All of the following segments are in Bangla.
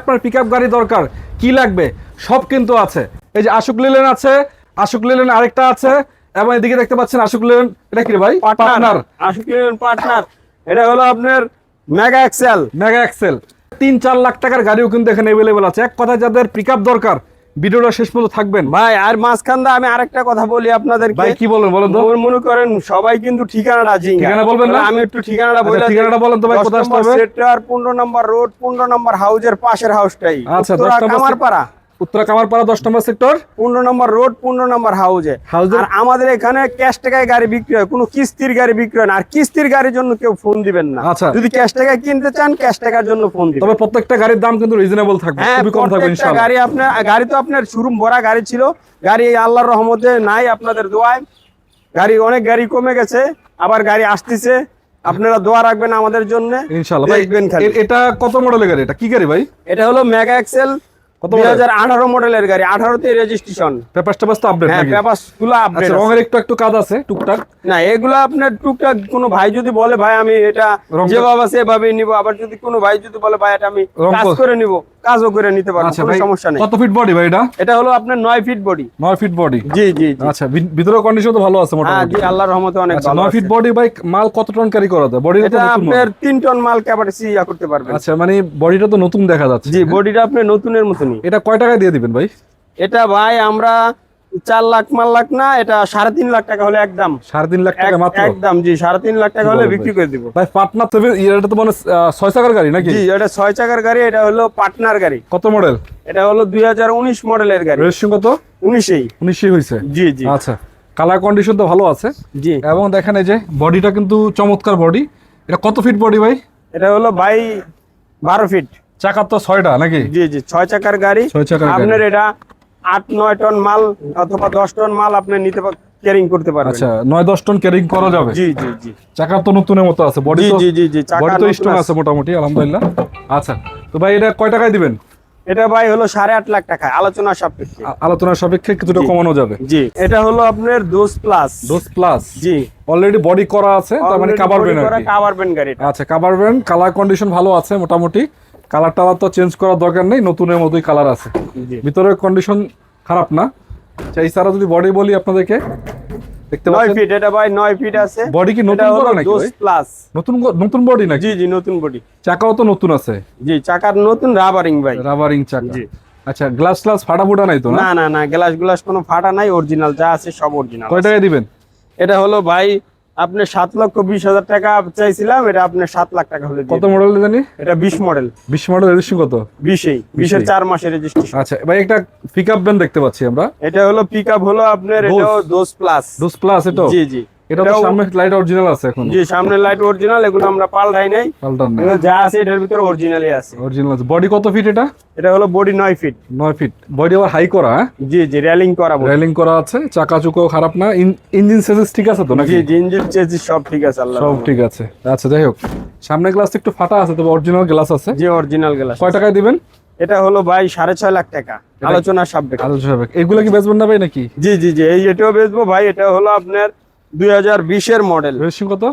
আপনার পিক গাড়ি দরকার কি লাগবে? সব কিন্তু আছে। এই যে আশুক লিলেন আছে আশুক লিলেন আরেকটা আছে এবং এদিকে দেখতে পাচ্ছেন আশুক লিলেন এটা কি ভাই? পার্টনার আশুক লিলেন পার্টনার এটা হলো আপনার মেগা এক্সেল মেগা এক্সেল তিন চার লাখ টাকার গাড়িও কিন্তু এখানে অ্যাভেলেবল আছে। এক কথা যাদের পিক দরকার ভিডিওটা শেষ পর্যন্ত থাকবেন। ভাই আর মাঝখান দা আমি আরেকটা কথা বলি আপনাদেরকে। ভাই কি বলেন বলেন তো। মনে- মনে করেন সবাই কিন্তু ঠিকানাটা জিঙ্গা। ঠিকানা বলবেন না? আমি একটু ঠিকানাটা বলি বলে ঠিকানাটা বলেন তো ভাই, কোথায় আসতে হবে? সেক্টর 15 নম্বর রোড 15 নম্বর হাউজের পাশের হাউসটাই আচ্ছা, উত্তরা 10 নম্বর কামারপাড়া। উত্তরা কামারপাড়া দশ নম্বর সেক্টর? 15 নম্বর রোড 15 নম্বর হাউজে হাউজে? আর আমাদের এখানে ক্যাশ টাকায় গাড়ি বিক্রি হয় কোনো কিস্তির গাড়ি বিক্রি হয় না। আর কিস্তির গাড়ির জন্য কেউ ফোন দিবেন না। আচ্ছা। যদি ক্যাশ টাকায় কিনতে চান ক্যাশ টাকার জন্য ফোন দিবেন। তবে প্রত্যেকটা গাড়ির দাম কিন্তু রিজনেবল থাকবে হ্যাঁ খুবই কম থাকবে ইনশাআল্লাহ। গাড়ি আপনার গাড়ি তো আপনার শোরুম ভরা গাড়ি ছিল। গাড়ি আল্লাহর রহমতে নাই আপনাদের দোয়ায়। গাড়ি অনেক গাড়ি কমে গেছে আবার গাড়ি আসতেছে। আপনারা দোয়া রাখবেন আমাদের জন্য। ইনশাআল্লাহ। ভাই এটা কত মডেলের গাড়ি? এটা কি গাড়ি ভাই? এটা হলো মেগা এক্সেল কত মডেলের গাড়ি রেজিস্ট্রেশন তো আপডেট হ্যাঁ আপডেট আচ্ছা রঙের একটু একটু কাজ আছে টুকটাক? না এগুলো আপনার টুকটাক কোনো ভাই যদি বলে ভাই আমি এটা যেভাবে সেভাবে নিব। আবার যদি কোনো ভাই যদি বলে ভাই এটা আমি কাজ করে নিব কাজও করে নিতে পারব আচ্ছা কোনো সমস্যা নেই। কত ফিট বডি ভাই এটা? এটা হলো আপনার নয় ফিট বডি নয় ফিট বডি জি জি জি। আচ্ছা ভিতরের কন্ডিশন তো ভালো আছে হ্যাঁ জি আল্লাহর রহমতে অনেক ভালো নয় ফিট বডি বাইক মাল কত টন ক্যারি করা যায়? বডি এটা আপনার তিন টন মাল ক্যাপাসিটি ইয়া করতে পারবেন। আচ্ছা মানে বডিটা তো নতুন দেখা যাচ্ছে। জি বডিটা নতুনের মতনই। এটা কয় টাকায় দিয়ে দিবেন ভাই? এটা ভাই আমরা চার লাখ মাল লাখ না এটা সাড়ে তিন লাখ টাকা হলে একদম। সাড়ে তিন লাখ টাকা মাত্র? একদম জি সাড়ে তিন লাখ টাকা হলে বিক্রি করে দিব। ভাই পাটনা সেভেন এটা তো মানে ছয় চাকার গাড়ি নাকি? জি এটা ছয় চাকার গাড়ি এটা হলো পার্টনার গাড়ি। কত মডেল এটা হলো দুই হাজার উনিশ মডেলের গাড়ি। রেজিস্ট্রেশন কত? উনিশেই। উনিশই হয়েছে? জি জি। আচ্ছা কালার কন্ডিশন তো ভালো আছে। জি। এবং দেখেন এই যে বডিটা কিন্তু চমৎকার বডি এটা কত ফিট বডি ভাই? এটা হলো ভাই বারো ফিট চাকার তো ছয়টা নাকি? জি জি ছয় চাকার গাড়ি। আপনার এটা আট নয় টন মাল অথবা দশ টন মাল আপনি নিতে ক্যারিং করতে পারবেন। আচ্ছা নয় দশ টন ক্যারিং করা যাবে? জি জি জি। চাকার তো নতুনের মতো আছে বডি জি জি জি বডি তো স্ট্রং আছে। মোটামুটি আলহামদুলিল্লাহ। আচ্ছা তো ভাই এটা কয় টাকায় দিবেন? এটা ভাই হলো সাড়ে আট লাখ টাকা আলোচনা সাপেক্ষে। আ- আলোচনার সাপেক্ষে কিছুটা কমানো যাবে। জি এটা হলো আপনার দোষ প্লাস ডোজ প্লাস জি। অলরেডি বডি করা আছে তার মানে কাভার গাড়ি আচ্ছা কাভার বেন কালার কন্ডিশন ভালো আছে মোটামুটি। কালার টালার তো চেঞ্জ করার দরকার নেই নতুনের মতোই কালার আছে। ভিতরের কন্ডিশন খারাপ না। আচ্ছা এই সারা যদি বডি বলি আপনাদেরকে দেখতে পাচ্ছেন? ফিট এটা ভাই নয় ফিট আছে। বডি কি নতুন করা নাকি ভাই? প্লাস নতুন নতুন বডি নাকি? জি জি নতুন বডি চাকাও তো নতুন আছে। জি চাকার নতুন রাবারিং ভাই। রাবারিং চাকা। জি। আচ্ছা গ্লাস গ্লাস ফাটা ফুটা নাই তো না? না না গ্লাস গ্লাস কোনো ফাটা নাই অরিজিনাল যা আছে সব অরিজিনাল কয় টাকায় দিবেন? এটা হলো ভাই আপনি সাত লক্ষ বিশ হাজার টাকা চাইছিলাম এটা আপনার সাত লাখ টাকা হলে কত মডেল জানি? এটা বিশ মডেল বিশ মডেল রেজিস্ট্রেশন কত? বিশেই বিশের চার মাসের রেজিস্ট্রেশন আচ্ছা ভাই একটা পিক আপ ভ্যান দেখতে পাচ্ছি আমরা। এটা হলো পিক আপ হলো আপনার এটা এটাও দোষ প্লাস ডোজ প্লাস এটা জি জি। এটা তো লাইট অরিজিনাল আছে এখন। জি সামনে লাইট অরিজিনাল এগুলো আমরা পাল্টাই নাই। পাল্টান না যা আছে এটার ভিতরে অরিজিনালই আছে। অরিজিনাল আছে। বডি কত ফিট এটা? এটা হলো বডি নয় ফিট নয় ফিট বডি আবার হাই করা হ্যাঁ? জি জি রেলিং করা। রেলিং করা আছে চাকা খারাপ না। ইঞ্জিন ঠিক আছে তো নাকি? জি ইঞ্জিন সব ঠিক আছে আল্লাহ সব ঠিক আছে। আচ্ছা যাই হোক। সামনের গ্লাস একটু ফাটা আছে তবে অরিজিনাল গ্লাস আছে। জি অরিজিনাল গ্লাস কয় টাকায় দিবেন? এটা হলো ভাই সাড়ে ছয় লাখ টাকা। আলোচনা সাবজেক্ট আলোচনা হবে এগুলো কি বেচবেন না ভাই নাকি? জি জি জি এই এটাও বেচবো ভাই। এটা হলো আপনার দুই হাজার বিশের মডেল রেজিস্ট্রেশন কত?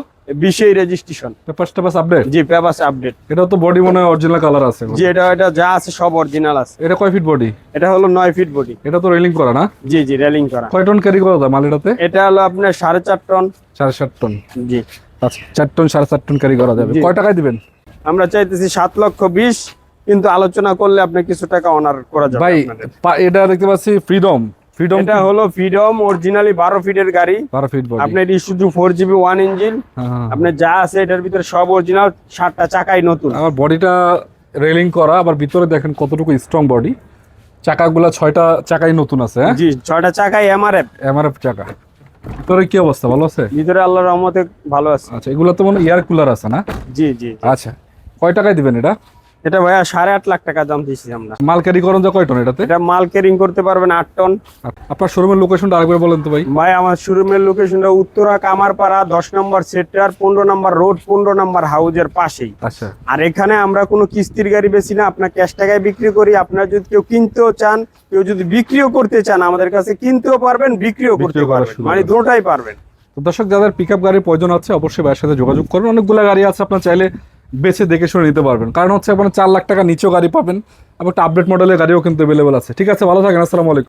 বিশেই রেজিস্ট্রেশন পেপার টেপাস আপডেট জি পেপাস আপডেট এটা তো বডি মনে হয় অরিজিনাল কালার আছে। জি এটা এটা যা আছে সব অরিজিনাল আছে। এটা কয় ফিট বডি এটা হলো নয় ফিট বডি এটা তো রেলিং করা না? জি জি রেলিং করা। কয় টন ক্যারি করা মাল এটাতে? এটা হলো আপনার সাড়ে চার টন সাড়ে সাত টন জি। আচ্ছা চার টন সাড়ে চার টন ক্যারি করা যাবে। কয় টাকায় দিবেন? আমরা চাইতেছি সাত লক্ষ বিশ কিন্তু আলোচনা করলে আপনি কিছু টাকা অনার করা যাবে ভাই এটা দেখতে পাচ্ছি ফ্রিডম ফ্রিডম এটা হলো ফ্রিডম অরিজিনালি বারো ফিটের গাড়ি। বারো ফিট বডি আপনার শুধু জিবি ওয়ান ইঞ্জিন আপনার যা আছে এটার ভিতরে সব অরিজিনাল চাকাই নতুন। আমার বডিটা রেলিং করা আবার ভিতরে দেখেন কতটুকু স্ট্রং বডি চাকাগুলা ছয়টা চাকাই নতুন আছে হ্যাঁ? জি ছয়টা চাকাই এমআরএফ এমআরএফ চাকা। ভিতরে কি অবস্থা ভালো আছে? ভিতরে আল্লাহর রহমতে ভালো আছে। আচ্ছা এগুলো তো মনে এয়ার কুলার আছে না? জি জি। আচ্ছা কয় টাকায় দিবেন এটা? এটা ভাইয়া সাড়ে আট লাখ টাকা দাম দিয়েছি আমরা। মাল ক্যারি করেন কয় টন এটাতে? এটা মাল ক্যারিং করতে পারবেন আট টন আপনার শোরুমের লোকেশনটা আরেকবার বলেন তো ভাই। ভাই আমার শোরুমের লোকেশনটা উত্তরা কামারপাড়া দশ নম্বর সেক্টর পনেরো নম্বর রোড পনেরো নম্বর হাউজের পাশেই। আচ্ছা। আর এখানে আমরা কোনো কিস্তির গাড়ি বেশি না আপনার ক্যাশ টাকায় বিক্রি করি। আপনার যদি কেউ কিনতেও চান কেউ যদি বিক্রিও করতে চান আমাদের কাছে কিনতেও পারবেন বিক্রিও করতে পারবেন। মানে আছে। দুটোটাই পারবেন। তো দর্শক যাদের পিক আপ গাড়ির প্রয়োজন আছে অবশ্যই ভাইয়ের সাথে যোগাযোগ করুন। অনেকগুলো গাড়ি আছে আপনার চাইলে বেছে দেখে শুনে নিতে পারবেন। কারণ হচ্ছে আপনার চার লাখ টাকা নিচেও গাড়ি পাবেন এবং একটা আপডেট মডেলের গাড়িও কিন্তু অ্যাভেলেবেল আছে। ঠিক আছে, ভালো থাকেন, আসসালামু আলাইকুম।